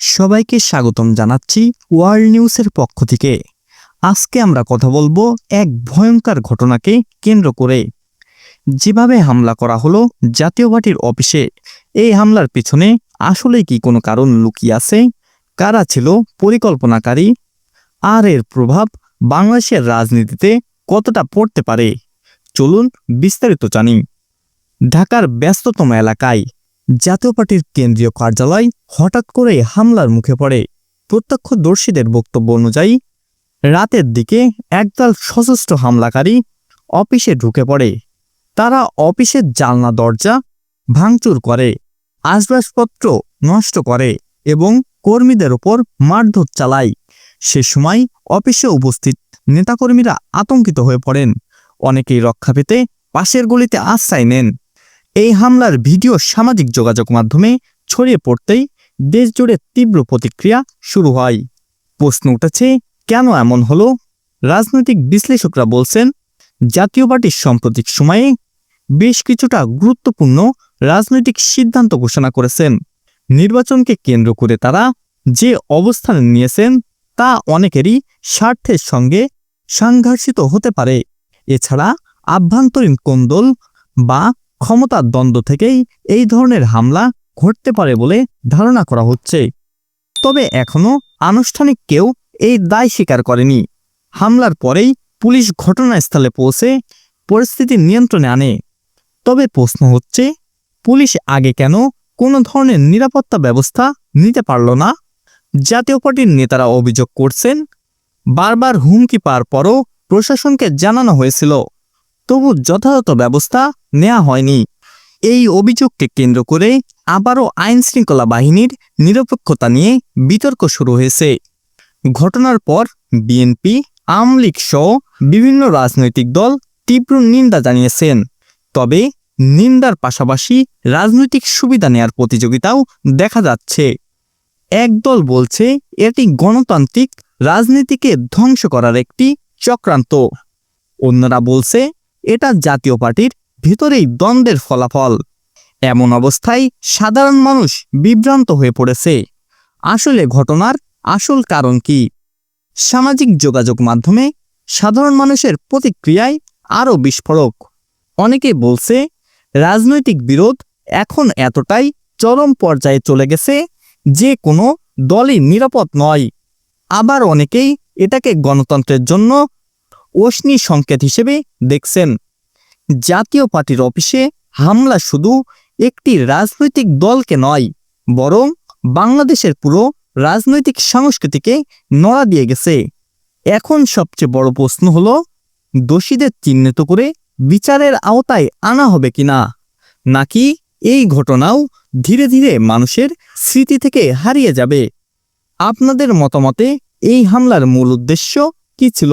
সবাইকে স্বাগতম জানাচ্ছি ওয়ার্ল্ড নিউজের পক্ষ থেকে। আজকে আমরা কথা বলব এক ভয়ঙ্কর ঘটনাকে কেন্দ্র করে। যেভাবে হামলা করা হলো জাতীয় পার্টির অফিসে, এই হামলার পিছনে আসলেই কি কোনো কারণ লুকিয়ে আছে? কারা ছিল পরিকল্পনাকারী? আর এর প্রভাব বাংলাদেশের রাজনীতিতে কতটা পড়তে পারে? চলুন বিস্তারিত জানি। ঢাকার ব্যস্ততম এলাকায় জাতীয় পার্টির কেন্দ্রীয় কার্যালয় হঠাৎ করে হামলার মুখে পড়ে। প্রত্যক্ষদর্শীদের বক্তব্য অনুযায়ী, রাতের দিকে একদল সশস্ত্র হামলাকারী অফিসে ঢুকে পড়ে। তারা অফিসের জালনা দরজা ভাঙচুর করে আসবাসপত্র নষ্ট করে এবং কর্মীদের ওপর মারধর চালায়। সে সময় অফিসে উপস্থিত নেতাকর্মীরা আতঙ্কিত হয়ে পড়েন। অনেকেই রক্ষা পেতে পাশের গলিতে আশ্রয় নেন। এই হামলার ভিডিও সামাজিক যোগাযোগ মাধ্যমে ছড়িয়ে পড়তেই দেশজুড়ে তীব্র প্রতিক্রিয়া শুরু হয়। প্রশ্ন উঠেছে, কেন এমন হলো? রাজনৈতিক বিশ্লেষকরা বলছেন, জাতীয় পার্টির সাম্প্রতিক সময়ে বেশ কিছুটা গুরুত্বপূর্ণ রাজনৈতিক সিদ্ধান্ত ঘোষণা করেছেন। নির্বাচনকে কেন্দ্র করে তারা যে অবস্থান নিয়েছেন তা অনেকেরই স্বার্থের সঙ্গে সংঘর্ষিত হতে পারে। এছাড়া আভ্যন্তরীণ কোন্দল বা ক্ষমতার দ্বন্দ্ব থেকেই এই ধরনের হামলা ঘটতে পারে বলে ধারণা করা হচ্ছে। তবে এখনও আনুষ্ঠানিক কেউ এই দায় স্বীকার করেনি। হামলার পরেই পুলিশ ঘটনাস্থলে পৌঁছে পরিস্থিতি নিয়ন্ত্রণে আনে। তবে প্রশ্ন হচ্ছে, পুলিশ আগে কেন কোনো ধরনের নিরাপত্তা ব্যবস্থা নিতে পারল না? জাতীয় পার্টির নেতারা অভিযোগ করছেন, বারবার হুমকি পাওয়ার পরও প্রশাসনকে জানানো হয়েছিল। তবু যথাযথ ব্যবস্থা নেওয়া হয়নি। এই অভিযোগকে কেন্দ্র করে আবারও আইন শৃঙ্খলা বাহিনীর নিরপেক্ষতা নিয়ে বিতর্ক শুরু হয়েছে। ঘটনার পর বিএনপি, আওয়ামী লীগ সহ বিভিন্ন রাজনৈতিক দল তীব্র নিন্দা জানিয়েছেন। তবে নিন্দার পাশাপাশি রাজনৈতিক সুবিধা নেয়ার প্রতিযোগিতাও দেখা যাচ্ছে। একদল বলছে এটি গণতান্ত্রিক রাজনীতিকে ধ্বংস করার একটি চক্রান্ত। অন্যরা বলছে এটা জাতীয় পার্টির ভিতরেই দ্বন্দ্বের ফলাফল। এমন অবস্থায় সাধারণ মানুষ বিভ্রান্ত হয়ে পড়েছে। আসলে ঘটনার আসল কারণ কি? সামাজিক যোগাযোগ মাধ্যমে সাধারণ মানুষের প্রতিক্রিয়ায় আরও বিস্ফোরক। অনেকে বলছে, রাজনৈতিক বিরোধ এখন এতটাই চরম পর্যায়ে চলে গেছে যে কোনো দলই নিরাপদ নয়। আবার অনেকেই এটাকে গণতন্ত্রের জন্য অশ্নি সংকেত হিসেবে দেখছেন। জাতীয় পার্টির অফিসে হামলা শুধু একটি রাজনৈতিক দলকে নয়, বরং বাংলাদেশের পুরো রাজনৈতিক সংস্কৃতিকে নড়া দিয়ে গেছে। এখন সবচেয়ে বড় প্রশ্ন হল, দোষীদের চিহ্নিত করে বিচারের আওতায় আনা হবে কিনা? নাকি এই ঘটনাও ধীরে ধীরে মানুষের স্মৃতি থেকে হারিয়ে যাবে? আপনাদের মতামতে এই হামলার মূল উদ্দেশ্য কি ছিল?